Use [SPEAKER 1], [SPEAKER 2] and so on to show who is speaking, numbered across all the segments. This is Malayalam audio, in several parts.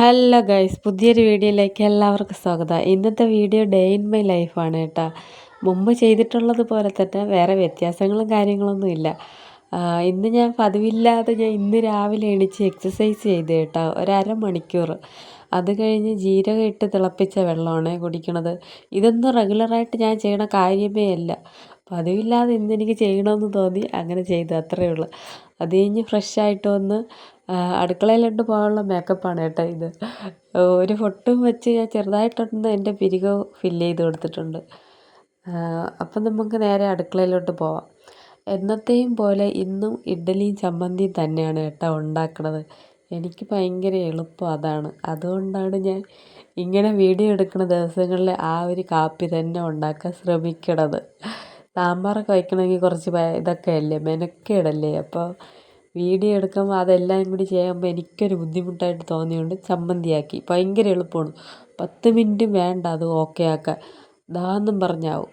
[SPEAKER 1] ഹലോ ഗൈസ് പുതിയൊരു വീഡിയോയിലേക്ക് എല്ലാവർക്കും സ്വാഗതം. ഇന്നത്തെ വീഡിയോ ഡേ ഇൻ മൈ ലൈഫാണ് കേട്ടോ. മുമ്പ് ചെയ്തിട്ടുള്ളത് പോലെ തന്നെ വേറെ വ്യത്യാസങ്ങളും കാര്യങ്ങളൊന്നും ഇല്ല. ഇന്ന് ഞാൻ പതിവില്ലാതെ ഞാൻ ഇന്ന് രാവിലെ എണീച്ച് എക്സസൈസ് ചെയ്ത് കേട്ടോ ഒരര മണിക്കൂർ അത് കഴിഞ്ഞ് ജീരകം ഇട്ട് തിളപ്പിച്ച വെള്ളമാണ് കുടിക്കണത്. ഇതൊന്നും റെഗുലറായിട്ട് ഞാൻ ചെയ്യണ കാര്യമേ അല്ല. പതിവില്ലാതെ ഇന്ന് എനിക്ക് ചെയ്യണമെന്ന് തോന്നി അങ്ങനെ ചെയ്തു അത്രയേ ഉള്ളൂ. അത് കഴിഞ്ഞ് ഫ്രഷായിട്ട് വന്ന് അടുക്കളയിലോട്ട് പോകാനുള്ള മേക്കപ്പാണ് കേട്ടോ ഇത്. ഒരു പൊട്ടും വെച്ച് ഞാൻ ചെറുതായിട്ടൊന്ന് എന്റെ പിരികം ഫില്ല് ചെയ്ത് കൊടുത്തിട്ടുണ്ട്. അപ്പം നമുക്ക് നേരെ അടുക്കളയിലോട്ട് പോവാം. എന്നത്തെയും പോലെ ഇന്നും ഇഡ്ഡലിയും ചമ്മന്തിയും തന്നെയാണ് കേട്ടോ ഉണ്ടാക്കുന്നത് എനിക്ക് ഭയങ്കര എളുപ്പം അതാണ്. അതുകൊണ്ടാണ് ഞാൻ ഇങ്ങനെ വീഡിയോ എടുക്കുന്ന ദിവസങ്ങളിൽ ആ ഒരു കാപ്പി തന്നെ ഉണ്ടാക്കാൻ ശ്രമിക്കണത്. സാമ്പാറൊക്കെ വയ്ക്കണമെങ്കിൽ കുറച്ച് ഇതൊക്കെ അല്ലേ? മെനക്കേടല്ലേ? അപ്പോൾ വീഡിയോ എടുക്കുമ്പോൾ അതെല്ലാം കൂടി ചെയ്യുമ്പോൾ എനിക്കൊരു ബുദ്ധിമുട്ടായിട്ട് തോന്നിയുണ്ട് ചമ്മന്തിയാക്കി ഭയങ്കര എളുപ്പമാണ് പത്ത് മിനിറ്റ് വേണ്ട അത് ഓക്കെ ആക്കാൻ. ദാന്നും പറഞ്ഞാവും.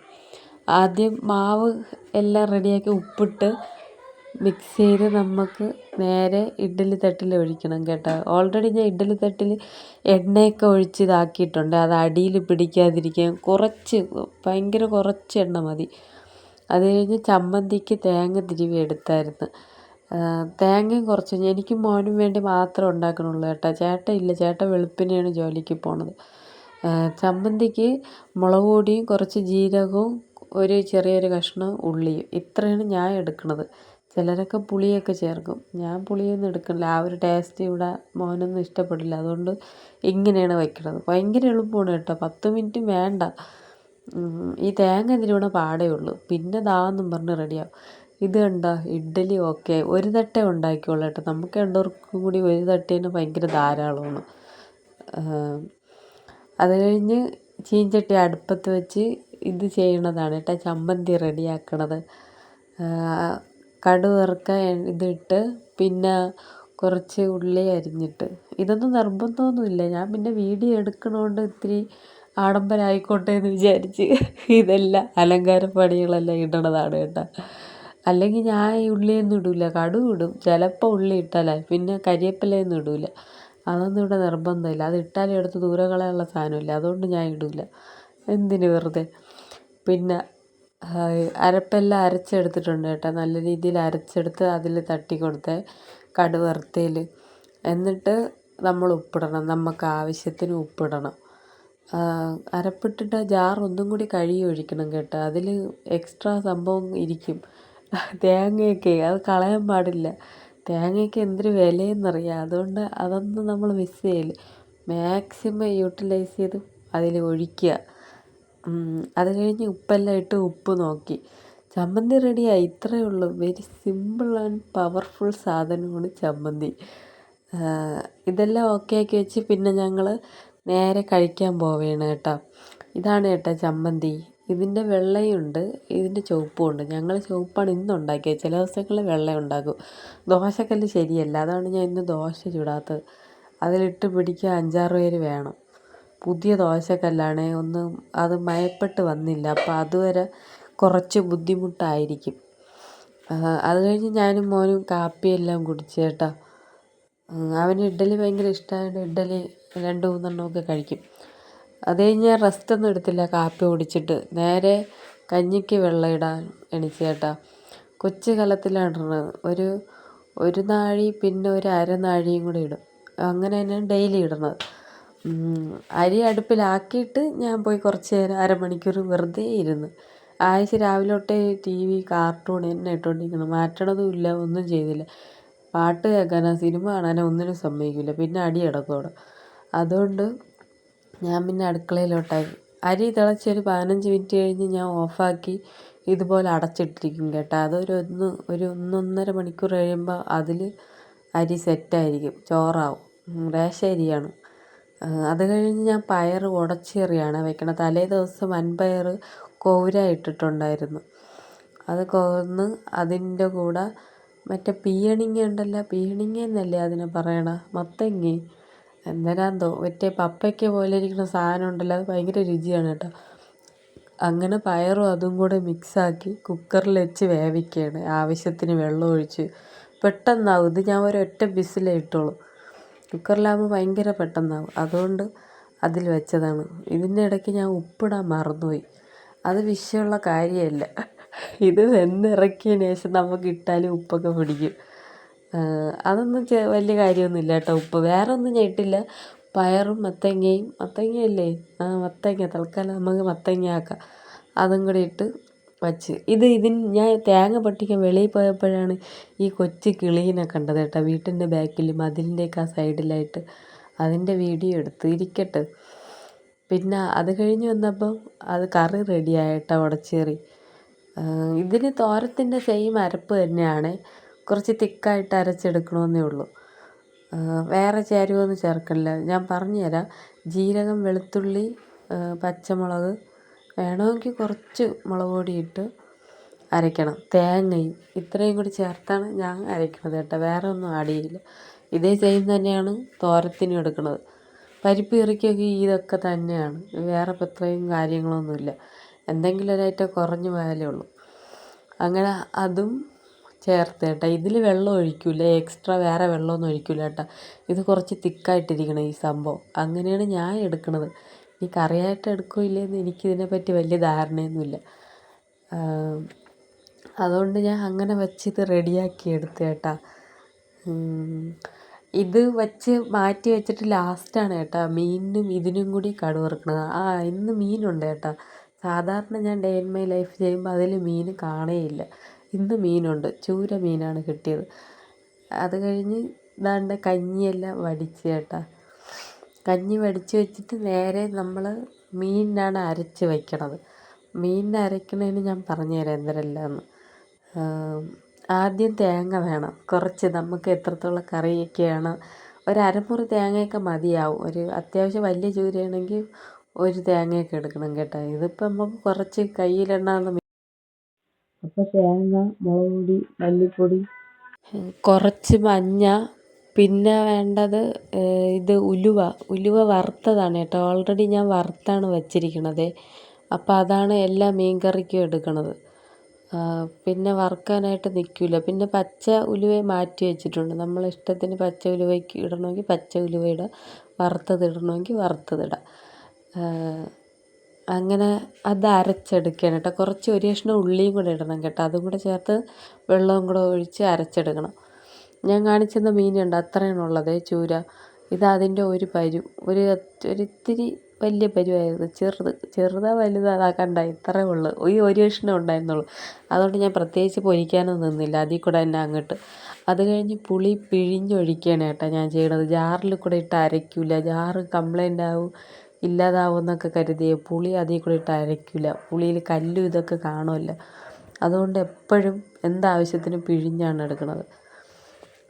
[SPEAKER 1] ആദ്യം മാവ് എല്ലാം റെഡിയാക്കി ഉപ്പിട്ട് മിക്സ് ചെയ്ത് നമുക്ക് നേരെ ഇഡ്ഡലി തട്ടിൽ ഒഴിക്കണം കേട്ടോ. ഓൾറെഡി ഞാൻ ഇഡ്ഡലി തട്ടിൽ എണ്ണയൊക്കെ ഒഴിച്ച് ഇതാക്കിയിട്ടുണ്ട്. അത് അടിയിൽ പിടിക്കാതിരിക്കാൻ കുറച്ച് ഭയങ്കര കുറച്ച് എണ്ണ മതി. അത് കഴിഞ്ഞ് ചമ്മന്തിക്ക് തേങ്ങ തിരിവി എടുത്തായിരുന്നു. തേങ്ങയും കുറച്ച് എനിക്കും മോനും വേണ്ടി മാത്രം ഉണ്ടാക്കണുള്ളൂ കേട്ടോ. ചേട്ടൻ ഇല്ല. ചേട്ടൻ വെളുപ്പിനെയാണ് ജോലിക്ക് പോണത്. ചമ്മന്തിക്ക് മുളക് പൊടിയും കുറച്ച് ജീരകവും ഒരു ചെറിയൊരു കഷ്ണം ഉള്ളിയും. ഇത്രയാണ് ഞാൻ എടുക്കുന്നത് ചിലരൊക്കെ പുളിയൊക്കെ ചേർക്കും. ഞാൻ പുളിയൊന്നും എടുക്കണില്ല. ആ ഒരു ടേസ്റ്റ് ഇവിടെ മോനൊന്നും ഇഷ്ടപ്പെടില്ല. അതുകൊണ്ട് ഇങ്ങനെയാണ് വയ്ക്കണത്. ഭയങ്കര എളുപ്പമാണ് കേട്ടോ. പത്ത് മിനിറ്റ് വേണ്ട. ഈ തേങ്ങ ഇതിലൂടെ പാടേ ഉള്ളൂ. പിന്നെ ദാന്നും പറഞ്ഞ് റെഡിയാവും ഇത് കണ്ടോ ഇഡ്ഡലി ഓക്കെ. ഒരു തട്ടേ ഉണ്ടാക്കിയുള്ളൂ കേട്ടോ. നമുക്ക് രണ്ടുപേർക്കും കൂടി ഒരു തട്ടേന് ഭയങ്കര ധാരാളമാണ്. അത് കഴിഞ്ഞ് ചീഞ്ചട്ടി അടുപ്പത്ത് വെച്ച് ഇത് ചെയ്യണതാണ് കേട്ടോ. ചമ്മന്തി റെഡിയാക്കണത്. കടു വറുക്കാൻ ഇതിട്ട് പിന്നെ കുറച്ച് ഉള്ളി അരിഞ്ഞിട്ട്. ഇതൊന്നും നിർബന്ധമൊന്നുമില്ല. ഞാൻ പിന്നെ വീഡിയോ എടുക്കണോണ്ട് ഇത്തിരി ആഡംബരമായിക്കോട്ടെ എന്ന് വിചാരിച്ച് ഇതെല്ലാം അലങ്കാര പണികളെല്ലാം ഇടണതാണ് കേട്ടോ. അല്ലെങ്കിൽ ഞാൻ ഈ ഉള്ളിയൊന്നും ഇടില്ല കടുക് ഇടും. ചിലപ്പോൾ ഉള്ളി ഇട്ടാലേ പിന്നെ കരിയേപ്പിലയൊന്നും ഇടില്ല അതൊന്നും ഇവിടെ നിർബന്ധമില്ല. അത് ഇട്ടാലും എടുത്ത് ദൂരെ കളയാനുള്ള സാധനമില്ല. അതുകൊണ്ട് ഞാൻ ഇടില്ല എന്തിന് വെറുതെ? പിന്നെ അരപ്പെല്ലാം അരച്ചെടുത്തിട്ടുണ്ട് കേട്ടോ. നല്ല രീതിയിൽ അരച്ചെടുത്ത് അതിൽ തട്ടി കൊടുത്ത് കടു വറുത്തതിൽ. എന്നിട്ട് നമ്മൾ ഉപ്പിടണം. നമുക്ക് ആവശ്യത്തിന് ഉപ്പിടണം. അരപ്പിട്ടിട്ട് ജാർ ഒന്നും കൂടി കഴുകി ഒഴിക്കണം കേട്ടോ. അതിൽ എക്സ്ട്രാ സംഭവം ഇരിക്കും. തേങ്ങയൊക്കെ അത് കളയാൻ പാടില്ല. തേങ്ങയ്ക്ക് എന്തൊരു വിലയെന്നറിയാം. അതുകൊണ്ട് അതൊന്നും നമ്മൾ മിസ് ചെയ്യൽ. മാക്സിമം യൂട്ടിലൈസ് ചെയ്ത് അതിൽ ഒഴിക്കുക. അത് കഴിഞ്ഞ് ഉപ്പെല്ലാം ഇട്ട് ഉപ്പ് നോക്കി. ചമ്മന്തി റെഡിയായി ഇത്രയേ ഉള്ളൂ. വെരി സിമ്പിൾ ആൻഡ് പവർഫുൾ സാധനമാണ് ചമ്മന്തി. ഇതെല്ലാം ഓക്കെ ആക്കി വെച്ച് പിന്നെ ഞങ്ങൾ നേരെ കഴിക്കാൻ പോവുകയാണ് കേട്ടോ. ഇതാണ് കേട്ടോ ചമ്മന്തി. ഇതിന്റെ വെള്ളയുണ്ട് ഇതിന്റെ ചുവപ്പും ഉണ്ട് ഞങ്ങൾ ചുവപ്പാണ് ഇന്ന് ഉണ്ടാക്കിയത്. ചില ദിവസങ്ങളിൽ വെള്ള ഉണ്ടാക്കും. ദോശക്കല്ല് ശരിയല്ല. അതാണ് ഞാൻ ഇന്ന് ദോശ ചുടാത്തത്. അതിലിട്ട് പിടിക്കാൻ അഞ്ചാറ് പേര് വേണം. പുതിയ ദോശക്കല്ലാണ്. ഒന്നും അത് മയപ്പെട്ട് വന്നില്ല. അപ്പോൾ അതുവരെ കുറച്ച് ബുദ്ധിമുട്ടായിരിക്കും. അത് കഴിഞ്ഞ് ഞാനും മോനും കാപ്പിയെല്ലാം കുടിച്ച് കേട്ടോ. അവന് ഇഡ്ഡലി ഭയങ്കര ഇഷ്ടമായതുകൊണ്ട് ഇഡ്ഡലി രണ്ട് മൂന്നെണ്ണമൊക്കെ കഴിക്കും. അത് കഴിഞ്ഞ് ഞാൻ റെസ്റ്റ് ഒന്നും എടുത്തില്ല. കാപ്പി കുടിച്ചിട്ട്. നേരെ കഞ്ഞിക്ക് വെള്ളം ഇടാൻ എണീച്ചു കേട്ടോ കൊച്ചു കലത്തിലാണ് ഇടുന്നത് ഒരു ഒരു നാഴി പിന്നെ ഒരു അര നാഴിയും കൂടി ഇടും. അങ്ങനെ തന്നെയാണ് ഡെയിലി ഇടുന്നത് അരി അടുപ്പിലാക്കിയിട്ട് ഞാൻ പോയി കുറച്ച് നേരം അരമണിക്കൂർ വെറുതെ ഇരുന്ന്. ആഴ്ച രാവിലെ തൊട്ടേ ടി വി കാർട്ടൂൺ എന്നെ ഇട്ടുകൊണ്ടിരിക്കണം മാറ്റണതും ഇല്ല ഒന്നും ചെയ്തില്ല. പാട്ട് കേൾക്കാനോ സിനിമ കാണാനോ ഒന്നിനും സമ്മതിക്കില്ല പിന്നെ അടി കിടക്കും അതുകൊണ്ട് ഞാൻ പിന്നെ അടുക്കളയിലോട്ടായി. അരി തിളച്ചൊരു പതിനഞ്ച് മിനിറ്റ് കഴിഞ്ഞ് ഞാൻ ഓഫാക്കി ഇതുപോലെ അടച്ചിട്ടിരിക്കും കേട്ടോ. അതൊരു ഒന്ന് ഒരു ഒന്നൊന്നര മണിക്കൂർ കഴിയുമ്പോൾ അതിൽ അരി സെറ്റായിരിക്കും. ചോറാവും. റേഷ അരിയാണ്. അത് കഴിഞ്ഞ് ഞാൻ പയർ ഉടച്ചേറിയാണ് വെക്കണത്. തലേ ദിവസം വൻപയർ കോര ഇട്ടിട്ടുണ്ടായിരുന്നു. അത് കൊന്ന് അതിന്റെ കൂടെ മറ്റേ പീയണിങ്ങ ഉണ്ടല്ലോ പീയണിങ്ങ എന്നല്ലേ അതിനെ പറയണ? മത്തങ്ങ. എന്തരാന്തോ മറ്റേ പപ്പയ്ക്ക പോലെ ഇരിക്കുന്ന സാധനം ഉണ്ടല്ലോ അത് ഭയങ്കര രുചിയാണ് കേട്ടോ. അങ്ങനെ പയറും അതും കൂടെ മിക്സാക്കി കുക്കറിൽ വെച്ച് വേവിക്കുകയാണ്. ആവശ്യത്തിന് വെള്ളം ഒഴിച്ച്. പെട്ടെന്നാവും. ഇത് ഞാൻ ഒരൊറ്റ ബിസിലേ ഇട്ടുള്ളൂ കുക്കറിലാകുമ്പോൾ ഭയങ്കര പെട്ടെന്നാവും. അതുകൊണ്ട് അതിൽ വെച്ചതാണ്. ഇതിന്റെ ഇടയ്ക്ക് ഞാൻ ഉപ്പിടാൻ മറന്നുപോയി. അത് വിഷയമുള്ള കാര്യമല്ല. ഇത് വെന്നിറക്കിയതിന് ശേഷം നമുക്ക് ഇട്ടാലും ഉപ്പൊക്കെ പിടിക്കും. അതൊന്നും വലിയ കാര്യമൊന്നുമില്ല കേട്ടോ ഉപ്പ് വേറെ ഒന്നും ഞാൻ പയറും മത്തങ്ങയും മത്തങ്ങയല്ലേ? ആ മത്തങ്ങ തൽക്കാലം നമുക്ക് മത്തങ്ങ ആക്കാം. അതും കൂടി ഇട്ട് വച്ച്. ഇത് ഇതിന് ഞാൻ തേങ്ങ പൊട്ടിക്കാൻ വെളിയിൽ പോയപ്പോഴാണ് ഈ കൊച്ചു കിളീനെ കണ്ടത് കേട്ടോ. വീട്ടിന്റെ ബാക്കിൽ മതിലിന്റെയൊക്കെ ആ സൈഡിലായിട്ട് അതിന്റെ വീഡിയോ എടുത്ത് ഇരിക്കട്ടെ. പിന്നെ അത് കഴിഞ്ഞ് വന്നപ്പം അത് കറി റെഡിയായിട്ടോ ഉടച്ചേറി. ഇതിന് തോരത്തിന്റെ സെയിം അരപ്പ് തന്നെയാണ്. കുറച്ച് തിക്കായിട്ട് അരച്ചെടുക്കണമെന്നേ ഉള്ളൂ. വേറെ ചേരുവൊന്നും ചേർക്കണില്ല. ഞാൻ പറഞ്ഞു തരാം ജീരകം വെളുത്തുള്ളി പച്ചമുളക് വേണമെങ്കിൽ കുറച്ച് മുളക് പൊടി ഇട്ട് അരയ്ക്കണം. തേങ്ങയും ഇത്രയും കൂടി ചേർത്താണ് ഞാൻ അരയ്ക്കുന്നത് കേട്ടോ. വേറെ ഒന്നും ആഡ് ചെയ്യില്ല ഇതേ സെയിം തന്നെയാണ് തോരത്തിനും എടുക്കുന്നത് പരിപ്പ് ഇറക്കിയൊക്കെ ഇതൊക്കെ തന്നെയാണ്. വേറെ ഇത്രയും കാര്യങ്ങളൊന്നുമില്ല. എന്തെങ്കിലും ഒരു ഐറ്റം കുറഞ്ഞു പോയാലേ ഉള്ളൂ. അങ്ങനെ അതും ചേർത്ത് കേട്ടോ ഇതിൽ വെള്ളം ഒഴിക്കില്ല എക്സ്ട്രാ വേറെ വെള്ളമൊന്നും ഒഴിക്കില്ല കേട്ടോ. ഇത് കുറച്ച് തിക്കായിട്ടിരിക്കണം ഈ സംഭവം. അങ്ങനെയാണ് ഞാൻ എടുക്കുന്നത് ഈ കറിയായിട്ട് എടുക്കുമോ ഇല്ലയെന്ന് എനിക്കിതിനെപ്പറ്റി വലിയ ധാരണയൊന്നുമില്ല. അതുകൊണ്ട് ഞാൻ അങ്ങനെ വെച്ച് ഇത് റെഡിയാക്കി എടുത്ത് കേട്ടോ. ഇത് വെച്ച് മാറ്റി വെച്ചിട്ട് ലാസ്റ്റാണ് കേട്ടോ. മീനിനും ഇതിനും കൂടി കടു വറുക്കണത്. ആ ഇന്ന് മീനുണ്ട് കേട്ടോ. സാധാരണ ഞാൻ ഡേ ഇൻ മൈ ലൈഫ് ചെയ്യുമ്പോൾ അതിൽ മീൻ കാണേയില്ല. ഇന്ന് മീനുണ്ട്. ചൂര മീനാണ് കിട്ടിയത്. അത് കഴിഞ്ഞ് ദാണ്ട് കഞ്ഞിയെല്ലാം വടിച്ച് കേട്ടോ. കഞ്ഞി വടിച്ച് വെച്ചിട്ട് നേരെ നമ്മൾ മീനിനാണ് അരച്ച് വയ്ക്കണത് മീനിനെ അരയ്ക്കണതിന് ഞാൻ പറഞ്ഞു പറഞ്ഞുതരാം എന്തരെല്ലാമെന്ന് ആദ്യം തേങ്ങ വേണം. കുറച്ച് നമുക്ക് എത്രത്തോളം കറിയൊക്കെയാണ്. ഒരു അരമുറി തേങ്ങയൊക്കെ മതിയാവും. ഒരു അത്യാവശ്യം വലിയ ചൂരയാണെങ്കിൽ ഒരു തേങ്ങയൊക്കെ എടുക്കണം കേട്ടോ. ഇതിപ്പോൾ നമുക്ക് കുറച്ച് കയ്യിലെണ്ണാന്ന് അപ്പോൾ തേങ്ങ മുളക് പൊടി മല്ലിപ്പൊടി. കുറച്ച് മഞ്ഞ പിന്നെ വേണ്ടത് ഇത് ഉലുവ. ഉലുവ വറുത്തതാണ് കേട്ടോ. ഓൾറെഡി ഞാൻ വറുത്താണ് വച്ചിരിക്കണത്. അപ്പോൾ അതാണ് എല്ലാ മീൻ കറിക്കും എടുക്കണത് പിന്നെ വറുക്കാനായിട്ട് നിൽക്കില്ല പിന്നെ പച്ച ഉലുവ മാറ്റി വെച്ചിട്ടുണ്ട്. നമ്മൾ ഇഷ്ടത്തിന് പച്ച ഉലുവയ്ക്ക് ഇടണമെങ്കിൽ പച്ച ഉലുവ ഇടാം. വറുത്തത് ഇടണമെങ്കിൽ വറുത്തത് ഇടാം. അങ്ങനെ അത് അരച്ചെടുക്കുകയാണ് കേട്ടോ. കുറച്ച് ഒരു കഷ്ണം ഉള്ളിയും കൂടെ ഇടണം കേട്ടോ. അതും കൂടെ ചേർത്ത് വെള്ളവും കൂടെ ഒഴിച്ച് അരച്ചെടുക്കണം. ഞാൻ കാണിച്ചെന്ന മീനുണ്ട് അത്രയാണ് ഉള്ളത്. ചൂര ഇത് അതിന്റെ ഒരു പരു ഒരു ഒരിത്തിരി വലിയ പരുവായിരുന്നു. ചെറുത് ചെറുതാ വലുതാ അതാ കണ്ട ഇത്രേ ഉള്ളൂ. ഈ ഒരു കഷ്ണം ഉണ്ടായിരുന്നുള്ളൂ. അതുകൊണ്ട് ഞാൻ പ്രത്യേകിച്ച് പൊരിക്കാനൊന്നും നിന്നില്ല. അതിൽ കൂടെ തന്നെ അങ്ങോട്ട്. അത് കഴിഞ്ഞ് പുളി പിഴിഞ്ഞൊഴിക്കുകയാണ് കേട്ടോ ഞാൻ ചെയ്യണത്. ജാറിൽ കൂടെ ഇട്ട് അരയ്ക്കില്ല ജാറ് കംപ്ലൈന്റ് ആവും. ഇല്ലാതാവും കരുതി പുളി അതിൽ കൂടെ ഇട്ട് അരയ്ക്കില്ല പുളിയിൽ കല്ലും ഇതൊക്കെ കാണുമല്ലോ. അതുകൊണ്ട് എപ്പോഴും എന്താവശ്യത്തിനും പിഴിഞ്ഞാണ് എടുക്കുന്നത്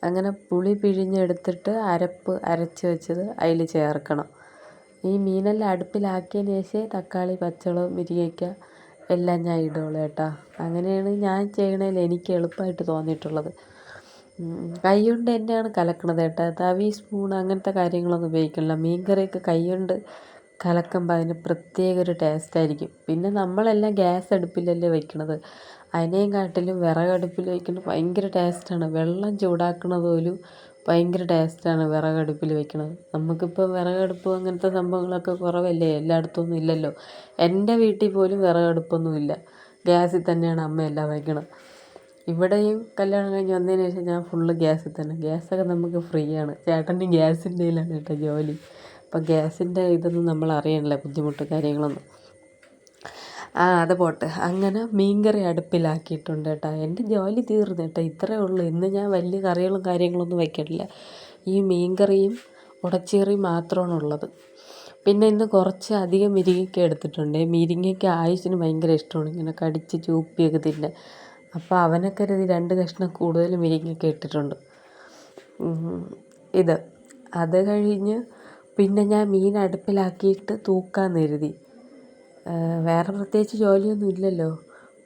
[SPEAKER 1] അങ്ങനെ പുളി പിഴിഞ്ഞെടുത്തിട്ട് അരപ്പ് അരച്ച് വെച്ചത് അതിൽ ചേർക്കണം. ഈ മീനെല്ലാം അടുപ്പിലാക്കിയതിന് ശേഷം തക്കാളി പച്ചമുളക് മുരിങ്ങയ്ക്ക എല്ലാം ഞാൻ ഇടുള്ളൂ കേട്ടോ. അങ്ങനെയാണ് ഞാൻ ചെയ്യണതിൽ എനിക്ക് എളുപ്പമായിട്ട് തോന്നിയിട്ടുള്ളത്. കൈ കൊണ്ട് തന്നെയാണ് കലക്കണത് കേട്ടോ. തവി സ്പൂൺ അങ്ങനത്തെ കാര്യങ്ങളൊന്നും ഉപയോഗിക്കണില്ല മീൻ കറിയൊക്കെ കൈ കൊണ്ട് കലക്കുമ്പോൾ അതിന് പ്രത്യേക ഒരു ടേസ്റ്റ് ആയിരിക്കും പിന്നെ നമ്മളെല്ലാം ഗ്യാസ് അടുപ്പിലല്ലേ വെക്കണത്. അതിനെയും കാട്ടിലും വിറകടുപ്പിൽ വയ്ക്കുന്നത് ഭയങ്കര ടേസ്റ്റാണ്. വെള്ളം ചൂടാക്കുന്നത് പോലും ഭയങ്കര ടേസ്റ്റാണ് വിറകടുപ്പിൽ വയ്ക്കുന്നത് നമുക്കിപ്പോൾ വിറകടുപ്പ് അങ്ങനത്തെ സംഭവങ്ങളൊക്കെ കുറവല്ലേ? എല്ലായിടത്തൊന്നും ഇല്ലല്ലോ. എന്റെ വീട്ടിൽ പോലും വിറകടുപ്പൊന്നും ഇല്ല ഗ്യാസിൽ തന്നെയാണ് അമ്മ എല്ലാം വയ്ക്കണത് ഇവിടെയും കല്യാണം കഴിഞ്ഞ് വന്നതിന് ശേഷം ഞാൻ ഫുള്ള് ഗ്യാസിൽ തന്നെ. ഗ്യാസൊക്കെ നമുക്ക് ഫ്രീ ആണ് ചേട്ടന്റെ ഗ്യാസിന്റെ കേട്ടോ ജോലി. അപ്പം ഗ്യാസിന്റെ ഇതൊന്നും നമ്മൾ അറിയണില്ല ബുദ്ധിമുട്ട് കാര്യങ്ങളൊന്നും. ആ അത് പോട്ടെ. അങ്ങനെ മീൻകറി അടുപ്പിലാക്കിയിട്ടുണ്ട് കേട്ടോ. എന്റെ ജോലി തീർന്നു കേട്ടോ. ഇത്രയേ ഉള്ളൂ. ഇന്ന് ഞാൻ വലിയ കറികളും കാര്യങ്ങളൊന്നും വയ്ക്കണില്ല ഈ മീൻകറിയും ഉടച്ചേറിയും മാത്രമാണ് ഉള്ളത്. പിന്നെ ഇന്ന് കുറച്ച് അധികം മുരിങ്ങയ്ക്ക എടുത്തിട്ടുണ്ട്. മുരിങ്ങയ്ക്ക ആയുസിന് ഭയങ്കര ഇഷ്ടമാണ്. ഇങ്ങനെ കടിച്ച് ചൂപ്പിയൊക്കെ തിന്നെ. അപ്പോൾ അവനൊക്കെ ഒരു രണ്ട് കഷ്ണം കൂടുതൽ മുരിങ്ങയ്ക്ക ഇട്ടിട്ടുണ്ട്. ഇത്. അത് കഴിഞ്ഞ് പിന്നെ ഞാൻ മീൻ അടുപ്പിലാക്കിയിട്ട് തൂക്കാമെന്ന് കരുതി. വേറെ പ്രത്യേകിച്ച് ജോലിയൊന്നും ഇല്ലല്ലോ.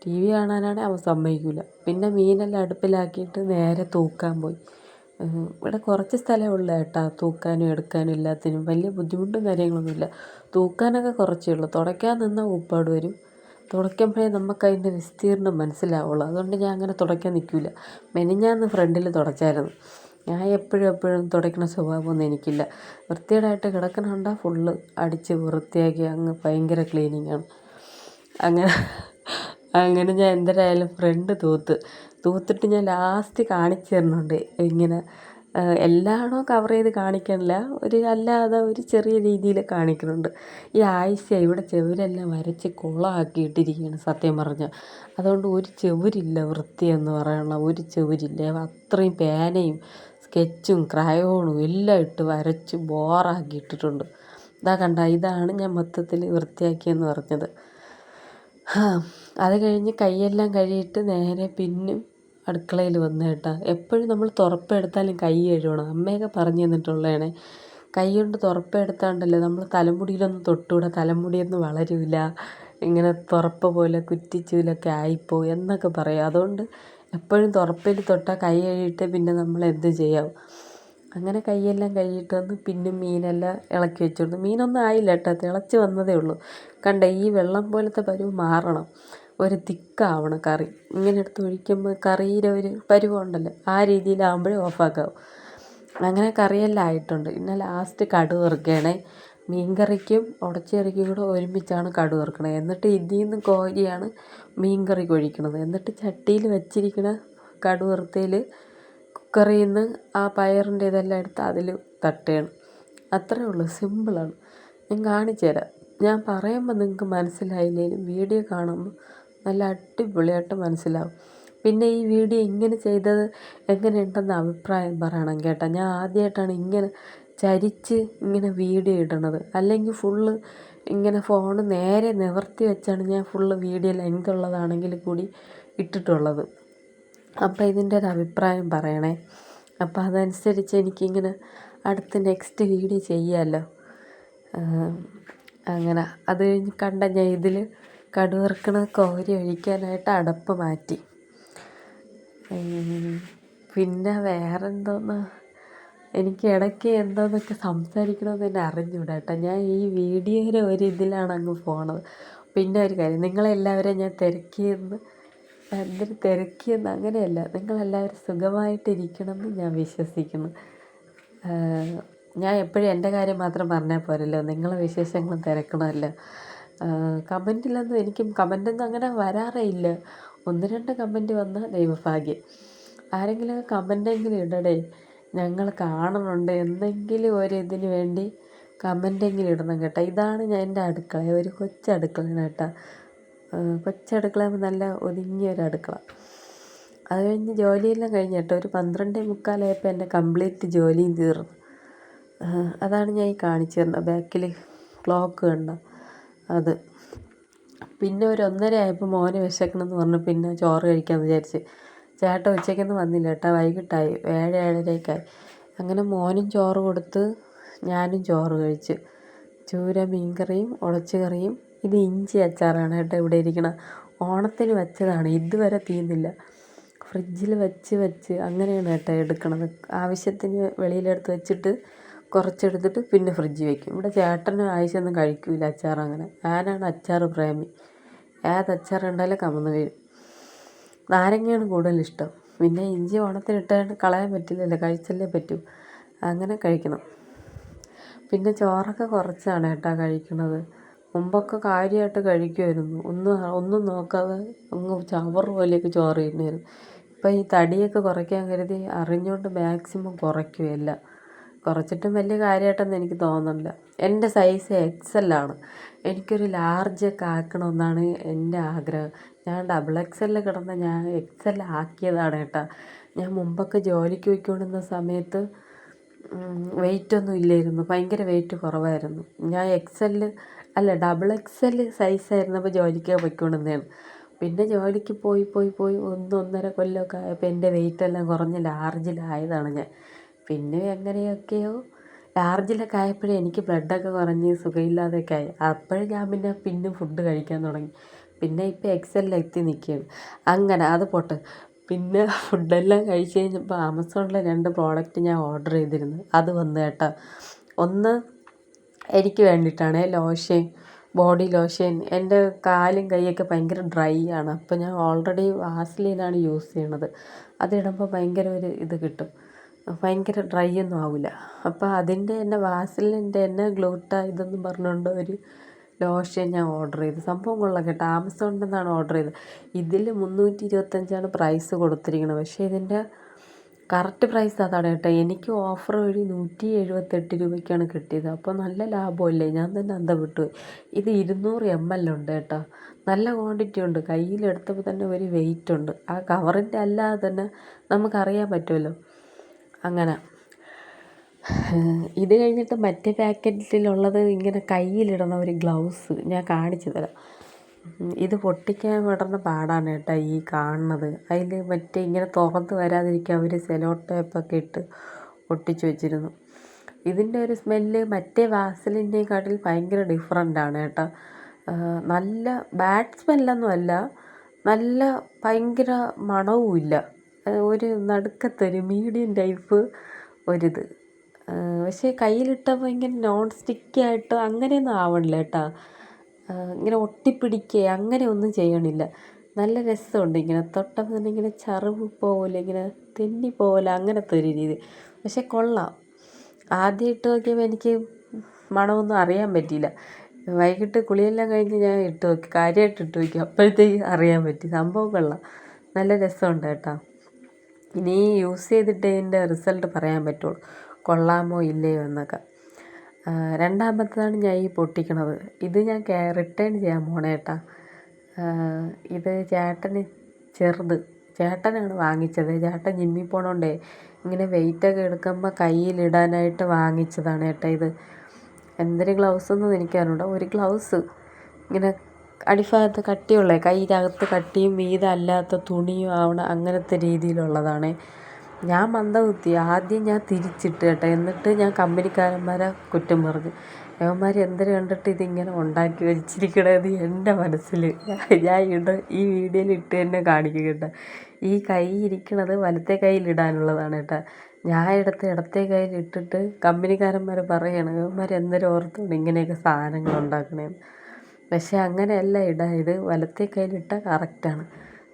[SPEAKER 1] ടി വി കാണാനാണെങ്കിൽ അവൻ സമ്മതിക്കില്ല പിന്നെ മീനെല്ലാം അടുപ്പിലാക്കിയിട്ട് നേരെ തൂക്കാൻ പോയി. ഇവിടെ കുറച്ച് സ്ഥലമേ ഉള്ളൂ കേട്ടോ തൂക്കാനും എടുക്കാനും എല്ലാത്തിനും. വലിയ ബുദ്ധിമുട്ടും കാര്യങ്ങളൊന്നുമില്ല തൂക്കാനൊക്കെ കുറച്ചേ ഉള്ളൂ. തുടയ്ക്കാൻ നിന്നാൽ ഉപ്പാട് വരും. തുടയ്ക്കുമ്പോഴേ നമുക്ക് അതിന്റെ വിസ്തീർണം മനസ്സിലാവുള്ളൂ. അതുകൊണ്ട് ഞാൻ അങ്ങനെ തുടയ്ക്കാൻ നിൽക്കില്ല. മെനിഞ്ഞാന്ന് ഫ്രണ്ടിൽ തുടച്ചായിരുന്നു. ഞാൻ എപ്പോഴും എപ്പോഴും തുടയ്ക്കണ സ്വഭാവമൊന്നും എനിക്കില്ല. വൃത്തികേടായിട്ട് കിടക്കണ ഫുള്ള് അടിച്ച് വൃത്തിയാക്കി അങ്ങ് ഭയങ്കര ക്ലീനിങ്ങാണ് അങ്ങനെ അങ്ങനെ ഞാൻ എന്തരായാലും ഫ്രണ്ട് തൂത്ത്. തൂത്തിട്ട് ഞാൻ ലാസ്റ്റ് കാണിച്ചു തരുന്നുണ്ട്. ഇങ്ങനെ എല്ലാണോ കവർ ചെയ്ത് കാണിക്കണില്ല. ഒരു അല്ലാതെ ഒരു ചെറിയ രീതിയിൽ കാണിക്കുന്നുണ്ട് ഈ ആഴ്ച ഇവിടെ ചെവിരെല്ലാം വരച്ച് കുളമാക്കിയിട്ടിരിക്കുകയാണ് സത്യം പറഞ്ഞാൽ അതുകൊണ്ട് ഒരു ചുവരില്ല വൃത്തിയെന്ന് പറയാനുള്ള. ഒരു ചെവിരില്ല അത്രയും പേനയും സ്കെച്ചും ക്രയോണും എല്ലാം ഇട്ട് വരച്ച് ബോറാക്കി ഇട്ടിട്ടുണ്ട് ഇതാ കണ്ട ഇതാണ് ഞാൻ മൊത്തത്തിൽ വൃത്തിയാക്കിയെന്ന് പറഞ്ഞത്. അത് കഴിഞ്ഞ് കൈയെല്ലാം കഴുകിയിട്ട് നേരെ പിന്നും അടുക്കളയിൽ വന്നു കേട്ടോ. എപ്പോഴും നമ്മൾ തുറപ്പെടുത്താലും കൈ കഴുകണം. അമ്മയൊക്കെ പറഞ്ഞു തന്നിട്ടുള്ളതാണ്. കൈ കൊണ്ട് തുറപ്പെടുത്താണ്ടല്ലേ നമ്മൾ തലമുടിയിലൊന്നും തൊട്ടുകൂടാ തലമുടിയൊന്നും വളരില്ല ഇങ്ങനെ തുറപ്പ് പോലെ കുറ്റിച്ചൂലൊക്കെ ആയിപ്പോയി എന്നൊക്കെ പറയും. അതുകൊണ്ട് എപ്പോഴും തുറപ്പിൽ തൊട്ടാൽ കൈ കഴുകിയിട്ട് പിന്നെ നമ്മൾ എന്ത് ചെയ്യാം അങ്ങനെ കൈയെല്ലാം കഴുകിയിട്ട് വന്ന് പിന്നെ മീനെല്ലാം ഇളക്കി വെച്ചിരുന്നു മീനൊന്നും ആയില്ല കേട്ടോ തിളച്ച് വന്നതേ ഉള്ളൂ. കണ്ട ഈ വെള്ളം പോലത്തെ പരുവ് മാറണം. ഒരു തിക്കാവണം കറി. ഇങ്ങനെ എടുത്ത് ഒഴിക്കുമ്പോൾ കറിയുടെ ഒരു പരുവമുണ്ടല്ലോ ആ രീതിയിലാകുമ്പോഴേ ഓഫാക്കാവും. അങ്ങനെ കറിയെല്ലാം ആയിട്ടുണ്ട്. പിന്നെ ലാസ്റ്റ് കടുക് വറുക്കുകയാണേ. മീൻ കറിക്കും ഉടച്ചക്കറിക്കും കൂടെ ഒരുമിച്ചാണ് കടുക് വറുക്കണത് എന്നിട്ട് ഇതിൽ നിന്ന് കോരിയാണ് മീൻ കറിക്ക് ഒഴിക്കണത് എന്നിട്ട് ചട്ടിയിൽ വെച്ചിരിക്കുന്ന കടുക് വറുത്തതിൽ കുക്കറിൽ നിന്ന് ആ പയറിന്റെ ഇതെല്ലാം എടുത്ത് അതിൽ തട്ടുകയാണ്. അത്രയേ ഉള്ളൂ. സിമ്പിളാണ്. ഞാൻ കാണിച്ചു തരാം. ഞാൻ പറയുമ്പോൾ നിങ്ങൾക്ക് മനസ്സിലായില്ലെങ്കിലും വീഡിയോ കാണുമ്പോൾ നല്ല അടിപൊളിയായിട്ട് മനസ്സിലാവും. പിന്നെ ഈ വീഡിയോ ഇങ്ങനെ ചെയ്തത് എങ്ങനെയുണ്ടെന്ന് അഭിപ്രായം പറയണം കേട്ടോ. ഞാൻ ആദ്യമായിട്ടാണ് ഇങ്ങനെ ചരിച്ച് ഇങ്ങനെ വീഡിയോ ഇടണത്. അല്ലെങ്കിൽ ഫുള്ള് ഇങ്ങനെ ഫോൺ നേരെ നിവർത്തി വെച്ചാണ് ഞാൻ ഫുള്ള് വീഡിയോ ലെങ്ത് ഉള്ളതാണെങ്കിൽ കൂടി ഇട്ടിട്ടുള്ളത്. അപ്പോൾ ഇതിന്റെ ഒരു അഭിപ്രായം പറയണേ. അപ്പോൾ അതനുസരിച്ച് എനിക്കിങ്ങനെ അടുത്ത നെക്സ്റ്റ് വീഡിയോ ചെയ്യാമല്ലോ അങ്ങനെ. അത് കഴിഞ്ഞ് കണ്ട ഞാൻ ഇതിൽ കടുവർക്കണ കോരി ഒഴിക്കാനായിട്ട് അടപ്പ് മാറ്റി. പിന്നെ വേറെ എന്തോന്ന് എനിക്ക് ഇടയ്ക്ക് എന്തോന്നൊക്കെ സംസാരിക്കണമെന്ന് തന്നെ അറിഞ്ഞൂടാ കേട്ടോ ഞാൻ ഈ വീഡിയോയുടെ ഒരു ഇതിലാണ് അങ്ങ് പോണത്. പിന്നെ ഒരു കാര്യം നിങ്ങളെല്ലാവരെയും ഞാൻ തിരക്കിയെന്ന് എന്തിന് തിരക്കിയെന്ന് അങ്ങനെയല്ല നിങ്ങളെല്ലാവരും സുഖമായിട്ടിരിക്കണമെന്ന് ഞാൻ വിശ്വസിക്കുന്നു. ഞാൻ എപ്പോഴും എന്റെ കാര്യം മാത്രം പറഞ്ഞാൽ പോരല്ലോ നിങ്ങളെ വിശേഷങ്ങളും തിരക്കണമല്ലോ. കമന്റിലൊന്നും എനിക്കും കമന്റൊന്നും അങ്ങനെ വരാറേ ഇല്ല. ഒന്ന് രണ്ട് കമന്റ് വന്നാൽ ദൈവഭാഗ്യം. ആരെങ്കിലും കമന്റെങ്കിലും ഇടടേ. ഞങ്ങൾ കാണുന്നുണ്ട്. എന്തെങ്കിലും ഒരു ഇതിന് വേണ്ടി കമന്റെങ്കിലും ഇടണം കേട്ടോ. ഇതാണ് ഞാൻ എന്റെ അടുക്കള. ഒരു കൊച്ചടുക്കളയാണ് കേട്ടോ. കൊച്ചടുക്കള നല്ല ഒതുങ്ങിയ ഒരു അടുക്കള. അത് കഴിഞ്ഞ് ജോലിയെല്ലാം കഴിഞ്ഞ് കേട്ടോ. ഒരു പന്ത്രണ്ടേ മുക്കാലായപ്പോൾ എന്റെ കംപ്ലീറ്റ് ജോലിയും തീർന്നു. അതാണ് ഞാൻ ഈ കാണിച്ചു തരുന്നത് ബാക്കിൽ ക്ലോക്ക് കണ്ട? അത്. പിന്നെ ഒരു ഒന്നര ആയപ്പോൾ മോനെ വിശക്കണമെന്ന് പറഞ്ഞു. പിന്നെ ചോറ് കഴിക്കാമെന്ന് വിചാരിച്ച്. ചേട്ടൻ ഉച്ചയ്ക്കൊന്നും വന്നില്ല കേട്ടോ. വൈകിട്ടായി. ഏഴ് ഏഴരയ്ക്കായി. അങ്ങനെ മോനും ചോറ് കൊടുത്ത് ഞാനും ചോറ് കഴിച്ച്. ചൂര മീൻകറിയും ഉടച്ച് കറിയും ഇത് ഇഞ്ചി അച്ചാറാണ് കേട്ടോ ഇവിടെ ഇരിക്കണ ഓണത്തിന് വെച്ചതാണ്. ഇതുവരെ തീന്നില്ല. ഫ്രിഡ്ജിൽ വെച്ച് വെച്ച് അങ്ങനെയാണ് കേട്ടോ എടുക്കണത്. ആവശ്യത്തിന് വെളിയിലെടുത്ത് വെച്ചിട്ട് കുറച്ചെടുത്തിട്ട് പിന്നെ ഫ്രിഡ്ജിൽ വെക്കും. ഇവിടെ ചേട്ടന് ആവശ്യമൊന്നും കഴിക്കില്ല അച്ചാർ അങ്ങനെ. ഞാനാണ് അച്ചാർ പ്രേമി? ഏത് അച്ചാർ കമന്ന് വീഴും നാരങ്ങയാണ് കൂടുതൽ ഇഷ്ടം പിന്നെ ഇഞ്ചി ഓണത്തിനിട്ട് കളയാൻ പറ്റില്ലല്ലോ കഴിച്ചല്ലേ പറ്റൂ. അങ്ങനെ കഴിക്കണം. പിന്നെ ചോറൊക്കെ കുറച്ചാണ് കേട്ടോ കഴിക്കണത്. മുമ്പൊക്കെ കാര്യമായിട്ട് കഴിക്കുമായിരുന്നു. ഒന്നും ഒന്നും നോക്കാതെ അങ്ങ് ചവറ് പോലെയൊക്കെ ചോറ് തിന്നുമായിരുന്നു ഇപ്പം ഈ തടിയൊക്കെ കുറയ്ക്കാൻ കരുതി അറിഞ്ഞുകൊണ്ട് മാക്സിമം കുറയ്ക്കുകയെല്ലാം. കുറച്ചിട്ടും വലിയ കാര്യമായിട്ടൊന്നും എനിക്ക് തോന്നുന്നില്ല എന്റെ സൈസ് എക്സ് ആണ്. എനിക്കൊരു ലാർജ് ഒക്കെ ആക്കണമെന്നാണ് എന്റെ ആഗ്രഹം. ഞാൻ ഡബിൾ എക്സ് എല്ല് കിടന്ന ഞാൻ എക്സ് എൽ ആക്കിയതാണ് കേട്ടോ. ഞാൻ മുമ്പൊക്കെ ജോലിക്ക് പോയിക്കൊണ്ടിരുന്ന സമയത്ത് വെയിറ്റൊന്നും ഇല്ലായിരുന്നു. ഭയങ്കര വെയിറ്റ് കുറവായിരുന്നു. ഞാൻ എക്സ് എല്ല് അല്ല ഡബിൾ എക്സ് എല്ല് സൈസ് ആയിരുന്നപ്പോൾ ജോലിക്ക് പോയിക്കൊണ്ടിരുന്നതാണ് പിന്നെ ജോലിക്ക് പോയി പോയി പോയി ഒന്ന് ഒന്നര കൊല്ലമൊക്കെ ആയപ്പോൾ എന്റെ വെയിറ്റെല്ലാം കുറഞ്ഞ് ലാർജിലായതാണ് ഞാൻ. പിന്നെ എങ്ങനെയൊക്കെയോ ലാർജിലൊക്കെ ആയപ്പോഴേ എനിക്ക് ബ്ലഡൊക്കെ കുറഞ്ഞ് സുഖമില്ലാതെയൊക്കെ ആയി. അപ്പോഴും ഞാൻ പിന്നെ പിന്നെ ഫുഡ് കഴിക്കാൻ തുടങ്ങി. പിന്നെ ഇപ്പോൾ എക്സലിൽ എത്തി നിൽക്കുകയാണ്. അങ്ങനെ അത് പോട്ടെ. പിന്നെ ഫുഡെല്ലാം കഴിച്ച് കഴിഞ്ഞപ്പോൾ ആമസോണിലെ രണ്ട് പ്രോഡക്റ്റ് ഞാൻ ഓർഡർ ചെയ്തിരുന്നു. അത് വന്നു കേട്ടോ. ഒന്ന് എനിക്ക് വേണ്ടിയിട്ടാണ് ലോഷൻ ബോഡി ലോഷൻ എന്റെ കാലും കൈയൊക്കെ ഭയങ്കര ഡ്രൈ ആണ്. അപ്പോൾ ഞാൻ ഓൾറെഡി വാസ്ലിനാണ് യൂസ് ചെയ്യണത്. അതിടുമ്പോൾ ഭയങ്കര ഒരു ഇത് കിട്ടും. ഭയങ്കര ഡ്രൈ ഒന്നും ആവില്ല. അപ്പോൾ അതിന്റെ തന്നെ വാസലിന്റെ തന്നെ ഗ്ലൂട്ട ഇതെന്ന് പറഞ്ഞുകൊണ്ട് ഒരു ലോഷൻ ഞാൻ ഓർഡർ ചെയ്തു. സംഭവം കൊള്ളാം കേട്ടോ. ആമസോണിൽ നിന്നാണ് ഓർഡർ ചെയ്തത്. ഇതിൽ മുന്നൂറ്റി ഇരുപത്തഞ്ചാണ് പ്രൈസ് കൊടുത്തിരിക്കുന്നത് പക്ഷേ ഇതിന്റെ കറക്റ്റ് പ്രൈസ് അതാണ് കേട്ടോ. എനിക്ക് ഓഫർ വഴി നൂറ്റി എഴുപത്തെട്ട് രൂപയ്ക്കാണ് കിട്ടിയത്. അപ്പോൾ നല്ല ലാഭമല്ലേ? ഞാൻ തന്നെ അന്ത വിട്ടു ഇത് ഇരുന്നൂറ് എം എൽ ഉണ്ട് കേട്ടോ. നല്ല ക്വാണ്ടിറ്റി ഉണ്ട്. കയ്യിലെടുത്തപ്പോൾ തന്നെ ഒരു വെയിറ്റ് ഉണ്ട്. ആ കവറിന്റെ അല്ലാതെ തന്നെ നമുക്കറിയാൻ പറ്റുമല്ലോ. അങ്ങനെ. ഇത് കഴിഞ്ഞിട്ട് മറ്റേ പാക്കറ്റിലുള്ളത് ഇങ്ങനെ കയ്യിലിടുന്ന ഒരു ഗ്ലൗസ് ഞാൻ കാണിച്ചു തരാം ഇത് പൊട്ടിക്കാൻ വിടുന്ന പാടാണ് കേട്ടോ ഈ കാണുന്നത്. അതിൽ മറ്റേ ഇങ്ങനെ തുറന്ന് വരാതിരിക്കാൻ അവർ സെലോ ടേപ്പൊക്കെ ഇട്ട് ഒട്ടിച്ച് വെച്ചിരുന്നു. ഇതിന്റെ ഒരു സ്മെല്ല് മറ്റേ വാസലിന്റെക്കാട്ടിൽ ഭയങ്കര ഡിഫറെന്റാണ് കേട്ടോ. നല്ല ബാഡ് സ്മെല്ലൊന്നുമല്ല നല്ല ഭയങ്കര മണവും ഇല്ല ഒരു നടുക്കത്തൊരു മീഡിയം ടൈപ്പ് ഒരിത്. പക്ഷേ കയ്യിലിട്ടപ്പോൾ ഇങ്ങനെ നോൺ സ്റ്റിക്കായിട്ട് അങ്ങനെയൊന്നും ആവണില്ല കേട്ടോ. ഇങ്ങനെ ഒട്ടിപ്പിടിക്കുക അങ്ങനെ ഒന്നും ചെയ്യണില്ല. നല്ല രസമുണ്ട് ഇങ്ങനെ തൊട്ടപ്പോൾ തന്നെ ഇങ്ങനെ ചറുവ് പോകില്ല ഇങ്ങനെ തെന്നി പോകില്ല അങ്ങനത്തെ ഒരു രീതി. പക്ഷേ കൊള്ളാം. ആദ്യം ഇട്ട് നോക്കിയപ്പോൾ എനിക്ക് മണമൊന്നും അറിയാൻ പറ്റിയില്ല. വൈകിട്ട് കുളിയെല്ലാം കഴിഞ്ഞ് ഞാൻ ഇട്ട് നോക്കി കാര്യമായിട്ട് ഇട്ട് നോക്കി. അപ്പോഴത്തേക്ക് അറിയാൻ പറ്റി. സംഭവം കൊള്ളാം. നല്ല രസമുണ്ട് കേട്ടോ. ഇനി യൂസ് ചെയ്തിട്ട് ഇതിന്റെ റിസൾട്ട് പറയാൻ പറ്റുള്ളൂ. കൊള്ളാമോ ഇല്ലയോ എന്നൊക്കെ. രണ്ടാമത്തതാണ് ഞാൻ ഈ പൊട്ടിക്കണത്. ഇത് ഞാൻ റിട്ടേൺ ചെയ്യാൻ പോണേ ഇത് ചേട്ടന് ചെറുത്. ചേട്ടനാണ് വാങ്ങിച്ചത്. ചേട്ടൻ ജിമ്മിൽ പോണോണ്ടേ ഇങ്ങനെ വെയിറ്റൊക്കെ എടുക്കുമ്പോൾ കയ്യിലിടാനായിട്ട് വാങ്ങിച്ചതാണ് ഏട്ടാ ഇത്. എന്തൊരു ഗ്ലൗസ് ഒന്നും എനിക്കറിഞ്ഞൂടാ ഒരു ഗ്ലൗസ് ഇങ്ങനെ അടിഭാഗത്ത് കട്ടിയുള്ളേ കയ്യിനകത്ത് കട്ടിയും മീതെ അല്ലാത്ത തുണിയും ആവണ അങ്ങനത്തെ രീതിയിലുള്ളതാണ്. ഞാൻ മന്ദബുദ്ധി ആദ്യം ഞാൻ തിരിച്ചിട്ട് കേട്ടോ. എന്നിട്ട് ഞാൻ കമ്പനിക്കാരന്മാരെ കുറ്റം പറഞ്ഞു. യവന്മാർ എന്തിനു കണ്ടിട്ട് ഇതിങ്ങനെ ഉണ്ടാക്കി വെച്ചിരിക്കണത് എന്റെ മനസ്സിൽ ഞാൻ ഇട ഈ വീഡിയോയിൽ ഇട്ട് തന്നെ കാണിക്കും കേട്ടോ. ഈ കൈ ഇരിക്കണത് വലത്തെ കയ്യിലിടാനുള്ളതാണ് കേട്ടോ. ഞാൻ എടുത്ത് ഇടത്തെ കയ്യിൽ ഇട്ടിട്ട് കമ്പനിക്കാരന്മാർ പറയണം ഇവന്മാർ എന്തൊരു ഓർത്തോണ്ട് ഇങ്ങനെയൊക്കെ സാധനങ്ങൾ ഉണ്ടാക്കണേന്ന്? പക്ഷേ അങ്ങനെയല്ല ഇടാ. ഇത് വലത്തെ കയ്യിലിട്ടാൽ കറക്റ്റാണ്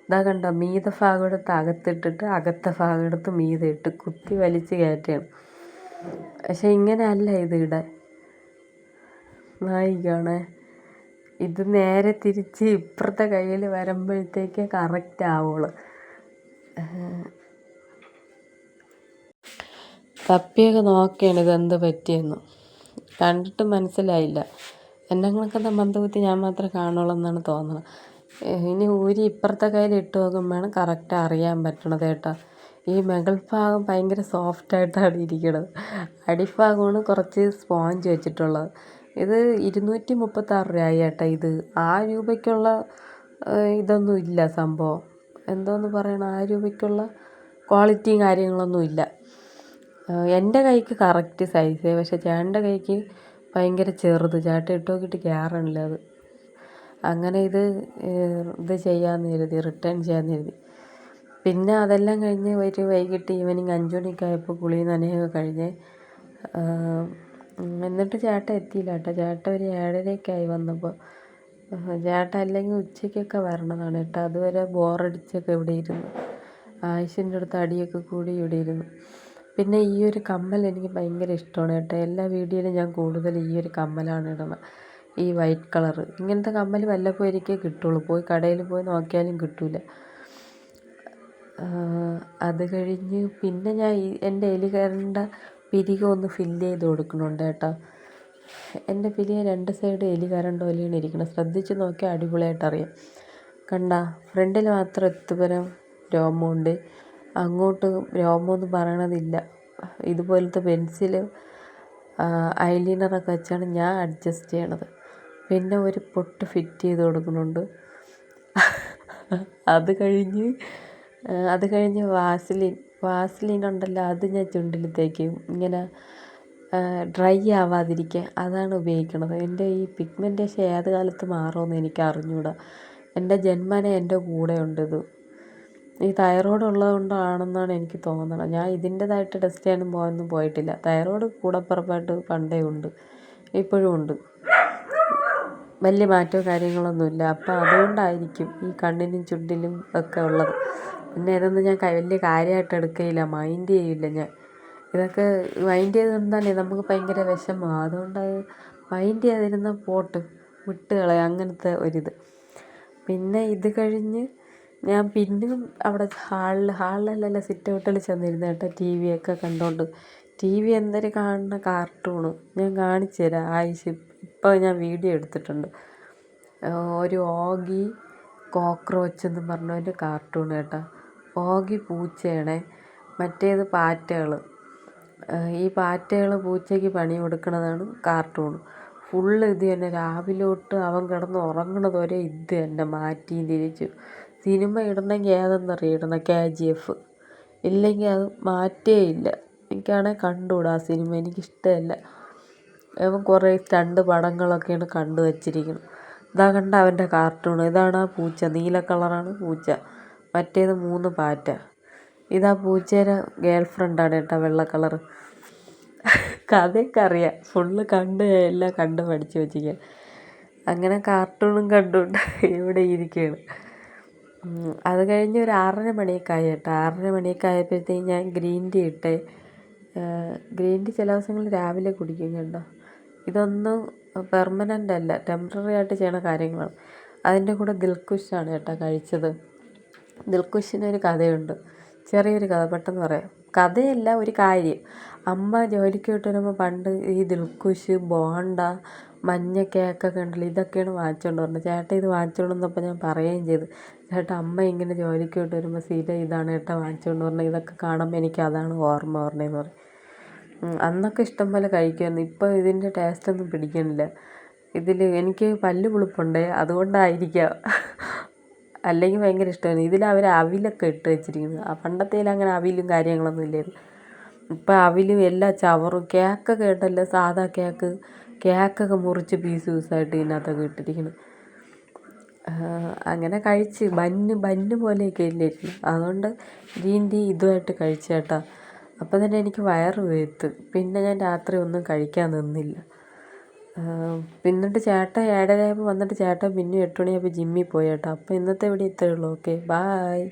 [SPEAKER 1] ഇതാ കണ്ടോ മീത ഭാഗം എടുത്ത് അകത്തിട്ടിട്ട് അകത്തെ ഭാഗം എടുത്ത് മീത ഇട്ട് കുത്തി വലിച്ച് കയറ്റുകയാണ്. പക്ഷെ ഇങ്ങനെയല്ല ഇത് ഇടാൻ. നായിക്കാണേ ഇത് നേരെ തിരിച്ച് ഇപ്പുറത്തെ കയ്യിൽ വരുമ്പോഴത്തേക്ക് കറക്റ്റ് ആവുള്ളൂ തപ്പിയൊക്കെ നോക്കിയാണ് ഇതെന്ത് പറ്റിയെന്ന്. കണ്ടിട്ട് മനസ്സിലായില്ല. എന്നെ കണക്കുന്ന മന്ദബുദ്ധി? ഞാൻ മാത്രമേ കാണുള്ളൂ എന്നാണ് തോന്നുന്നത്. ഇനി ഊരി ഇപ്പുറത്തെ കയ്യിൽ ഇട്ട് നോക്കുമ്പോഴാണ് കറക്റ്റ് അറിയാൻ പറ്റണത് കേട്ടോ. ഈ മുകൾ ഭാഗം ഭയങ്കര സോഫ്റ്റായിട്ടാണ് ഇരിക്കണത്. അടിഭാഗമാണ് കുറച്ച് സ്പോഞ്ച് വെച്ചിട്ടുള്ളത്. ഇത് ഇരുന്നൂറ്റി മുപ്പത്താറ് രൂപയായി കേട്ടോ ഇത്. ആ രൂപയ്ക്കുള്ള ഇതൊന്നും ഇല്ല സംഭവം. എന്തോന്ന് പറയണം ആ രൂപയ്ക്കുള്ള ക്വാളിറ്റിയും കാര്യങ്ങളൊന്നും ഇല്ല. എന്റെ കൈക്ക് കറക്റ്റ് സൈസ് പക്ഷേ ചേട്ടന്റെ കൈക്ക് ഭയങ്കര ചെറുത്. ചേട്ടൻ ഇട്ട് നോക്കിയിട്ട് കയറണില്ല അത്. അങ്ങനെ ഇത് ഇത് ചെയ്യാമെന്ന് കരുതി റിട്ടേൺ ചെയ്യാമെന്ന് കരുതി. പിന്നെ അതെല്ലാം കഴിഞ്ഞ് ഒരു വൈകിട്ട് ഈവനിങ് അഞ്ച് മണിയൊക്കെ ആയപ്പോൾ നനയൊക്കെ കഴിഞ്ഞ് എന്നിട്ട് ചേട്ടൻ എത്തിയില്ല കേട്ടോ. ചേട്ടൻ ഒരു ഏഴരയൊക്കെ ആയി വന്നപ്പോൾ ചേട്ടൻ അല്ലെങ്കിൽ ഉച്ചയ്ക്കൊക്കെ വരണതാണ് കേട്ടോ. അതുവരെ ബോറടിച്ചൊക്കെ ഇവിടെ ഇരുന്നു. ആയുഷിന്റെ അടുത്ത് അടിയൊക്കെ കൂടി ഇവിടെ ഇരുന്നു. പിന്നെ ഈ ഒരു കമ്മൽ എനിക്ക് ഭയങ്കര ഇഷ്ടമാണ് കേട്ടോ. എല്ലാ വീഡിയോയിലും ഞാൻ കൂടുതൽ ഈ ഒരു കമ്മലാണ് ഇടുന്നത്. ഈ വൈറ്റ് കളറ്. ഇങ്ങനത്തെ കമ്മൽ വല്ലപ്പോഴൊരിക്കേ കിട്ടുള്ളൂ. പോയി കടയിൽ പോയി നോക്കിയാലും കിട്ടില്ല അത് കഴിഞ്ഞ് പിന്നെ ഞാൻ ഈ എന്റെ എലികറിന്റെ പിരിക ഒന്ന് ഫില്ല് ചെയ്ത് കൊടുക്കുന്നുണ്ട് കേട്ടോ. എന്റെ പിരിക രണ്ട് സൈഡ് എലി കരണ്ട പോലെയാണ് ഇരിക്കുന്നത് ശ്രദ്ധിച്ച് നോക്കിയാൽ അടിപൊളിയായിട്ട് അറിയാം. കണ്ട ഫ്രണ്ടിൽ മാത്രം എത്തുപരം രോമമുണ്ട്. അങ്ങോട്ട് രോമമെന്ന് പറയണതില്ല. ഇതുപോലത്തെ പെൻസിൽ ഐലൈനറൊക്കെ വെച്ചാണ് ഞാൻ അഡ്ജസ്റ്റ് ചെയ്യണത്. പിന്നെ ഒരു പൊട്ട് ഫിറ്റ് ചെയ്ത് കൊടുക്കുന്നുണ്ട്. അത് കഴിഞ്ഞ് അത് കഴിഞ്ഞ് വാസലിൻ വാസലിൻ ഉണ്ടല്ലോ അത് ഞാൻ ചുണ്ടിൽ തേക്കും ഇങ്ങനെ ഡ്രൈ ആവാതിരിക്കാൻ അതാണ് ഉപയോഗിക്കുന്നത് എന്റെ ഈ പിഗ്മെന്റേഷൻ ഏത് കാലത്ത് മാറുമെന്ന് എനിക്ക് അറിഞ്ഞുകൂടാ എന്റെ ജന്മന എന്റെ കൂടെ ഉണ്ട് ഇത്. ഈ തൈറോയ്ഡ് ഉള്ളത് കൊണ്ടാണെന്നാണ് എനിക്ക് തോന്നുന്നത്. ഞാൻ ഇതിന്റെതായിട്ട് ടെസ്റ്റ് ചെയ്യാനും പോകാനൊന്നും പോയിട്ടില്ല. തൈറോയ്ഡ് കൂടപ്പിറപ്പായിട്ട് പണ്ടേ ഉണ്ട്. ഇപ്പോഴും ഉണ്ട്. വലിയ മാറ്റമോ കാര്യങ്ങളൊന്നുമില്ല. അപ്പോൾ അതുകൊണ്ടായിരിക്കും ഈ കണ്ണിനും ചുണ്ടിലും ഒക്കെ ഉള്ളത്. പിന്നെ ഇതൊന്നും ഞാൻ വലിയ കാര്യമായിട്ട് എടുക്കുകയില്ല മൈൻഡ് ചെയ്യില്ല ഞാൻ. ഇതൊക്കെ മൈൻഡ് ചെയ്തിരുന്നാലേ നമുക്ക് ഭയങ്കര വിഷമമാണ് അതുകൊണ്ട് അത് മൈൻഡ് ചെയ്തിരുന്ന പോട്ട്. വിട്ട് കളയാം. അങ്ങനത്തെ ഒരിത്. പിന്നെ ഇത് കഴിഞ്ഞ് ഞാൻ പിന്നെയും അവിടെ ഹാളിൽ ഹാളിലല്ല സിറ്റ് ഔട്ടിൽ ചെന്നിരുന്നു കേട്ടോ ടി വി ഒക്കെ കണ്ടുകൊണ്ട് ടി വി എന്തൊരു കാണുന്ന കാർട്ടൂണ് ഞാൻ കാണിച്ചു തരാം. ആയിഷ് ഇപ്പോൾ ഞാൻ വീഡിയോ എടുത്തിട്ടുണ്ട്. ഒരു ഓഗി കോക്രോച്ച് എന്ന് പറഞ്ഞ ഒരു കാർട്ടൂൺ കേട്ടോ. ഓഗി പൂച്ചയാണ്. മറ്റേത് പാറ്റകൾ ഈ പാറ്റകൾ പൂച്ചയ്ക്ക് പണി കൊടുക്കുന്നതാണ് കാർട്ടൂൺ ഫുള്ള് ഇത് തന്നെ രാവിലെ തൊട്ട് അവൻ കിടന്ന് ഉറങ്ങണത് വരെ ഇത് തന്നെ മാറ്റിയും തിരിച്ചു. സിനിമ ഇടണമെങ്കിൽ ഏതെന്നറിയോ ഇടണം കെ ജി എഫ് ഇല്ലെങ്കിൽ അത് മാറ്റേ ഇല്ല. എനിക്കാണെങ്കിൽ കണ്ടുകൂടാ ആ സിനിമ. എനിക്കിഷ്ടമല്ല അവൻ കുറേ സ്റ്റണ്ട് പടങ്ങളൊക്കെയാണ് കണ്ടു വച്ചിരിക്കുന്നത്. ഇതാ കണ്ട അവന്റെ കാർട്ടൂൺ ഇതാണ് ആ പൂച്ച. നീല കളറാണ് പൂച്ച. മറ്റേത് മൂന്ന് പാറ്റ. ഇതാ പൂച്ചയുടെ ഗേൾ ഫ്രണ്ടാണ് കേട്ടോ വെള്ള കളർ കഥയൊക്കെ അറിയാം. ഫുള്ള് കണ്ട് എല്ലാം കണ്ട് പഠിച്ച് വെച്ചിരിക്കുക അങ്ങനെ കാർട്ടൂണും കണ്ടുകൊണ്ട് ഇവിടെ ഇരിക്കുകയാണ്. അത് കഴിഞ്ഞ് ഒരു ആറര മണിയൊക്കെ ആയി കേട്ടോ. ആറര മണിയൊക്കെ ആയപ്പോഴത്തേക്കും ഞാൻ ഗ്രീൻ ടീ ഇട്ടേ. ഗ്രീൻ ടീ ചില ദിവസങ്ങളിൽ രാവിലെ കുടിക്കും കേട്ടോ. ഇതൊന്നും പെർമനന്റ് അല്ല. ടെമ്പററി ആയിട്ട് ചെയ്യണ കാര്യങ്ങളാണ്. അതിന്റെ കൂടെ ദിൽഖുഷാണ് കേട്ടോ കഴിച്ചത്. ദിൽഖുഷിനൊരു കഥയുണ്ട്. ചെറിയൊരു കഥ പെട്ടെന്ന് പറയാം. കഥയല്ല ഒരു കാര്യം. അമ്മ ജോലിക്ക് വിട്ട് വരുമ്പോൾ പണ്ട് ഈ ദിൽഖുഷ് ബോണ്ട മഞ്ഞ കേക്കൊക്കെ ഉണ്ടല്ലോ ഇതൊക്കെയാണ് വാങ്ങിച്ചുകൊണ്ട് വരുന്നത് ചേട്ട ഇത് വാങ്ങിച്ചുകൊണ്ട് ഞാൻ പറയുകയും ചെയ്തു. ചേട്ടാ അമ്മ ഇങ്ങനെ ജോലിക്ക് വിട്ട് വരുമ്പോൾ സീത ഇതാണ് ചേട്ടാ വാങ്ങിച്ചുകൊണ്ട് വരുന്നത് ഇതൊക്കെ കാണുമ്പോൾ എനിക്ക് അതാണ് ഓർമ്മ വരണതെന്ന് പറയും. അന്നൊക്കെ ഇഷ്ടം പോലെ കഴിക്കുമായിരുന്നു. ഇപ്പോൾ ഇതിന്റെ ടേസ്റ്റൊന്നും പിടിക്കണില്ല ഇതിൽ എനിക്ക് പല്ല് പുളിപ്പുണ്ട് അതുകൊണ്ടായിരിക്കാം. അല്ലെങ്കിൽ ഭയങ്കര ഇഷ്ടമായിരുന്നു ഇതിൽ അവർ അവിലൊക്കെ ഇട്ട് വെച്ചിരിക്കുന്നത്. പണ്ടത്തേൽ അങ്ങനെ അവിലും കാര്യങ്ങളൊന്നും ഇല്ലായിരുന്നു. ഇപ്പം അവിലും എല്ലാ ചവറും കേക്കൊക്കെ ഇട്ടല്ല സാധാ കേക്ക് കേക്കൊക്കെ മുറിച്ച് പീസ് പീസായിട്ട് ഇതിനകത്തൊക്കെ ഇട്ടിരിക്കുന്നു. അങ്ങനെ കഴിച്ച് ബന്ന് ബന്ന് പോലെയൊക്കെ ഇല്ലായിരുന്നു. അതുകൊണ്ട് ഗ്രീൻ ടീ ഇതുമായിട്ട് കഴിച്ചു കേട്ടോ. അപ്പം തന്നെ എനിക്ക് വയറ് വേത്ത്. പിന്നെ ഞാൻ രാത്രി ഒന്നും കഴിക്കാൻ നിന്നില്ല. പിന്നിട്ട് ചേട്ടൻ ഏഴരയായപ്പോൾ വന്നിട്ട് ചേട്ടൻ പിന്നെയും എട്ട് മണിയായപ്പോൾ ജിമ്മിൽ പോയി കേട്ടോ. അപ്പോൾ ഇന്നത്തെ വീഡിയോ ഇത്രയേ ഉള്ളൂ. Okay bye.